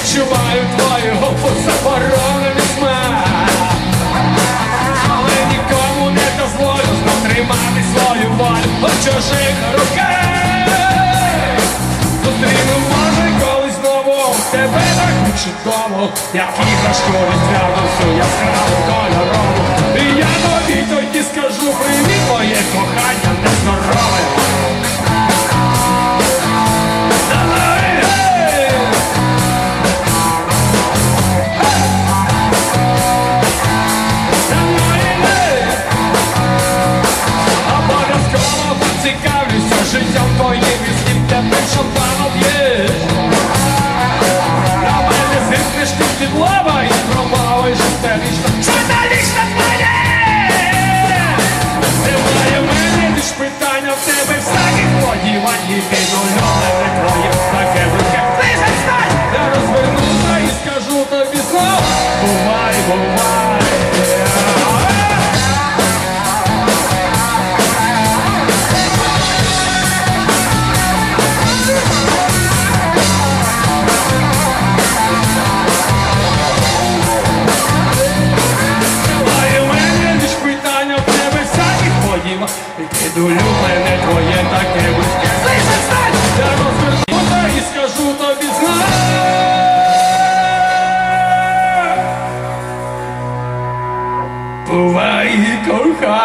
відчуваю твою губу Але нікому не дозволю знов свою волю у чужих руках. Зустріну може колись знову. Тебе так чудово, як і зашкодить свято всю яскраво. Питання в тебе. Всяких подівань і ти нульом не прикроєш таке. улюблене твоє таке близьке. Я розкажу та скажу тобі знай. Бувай, кохай.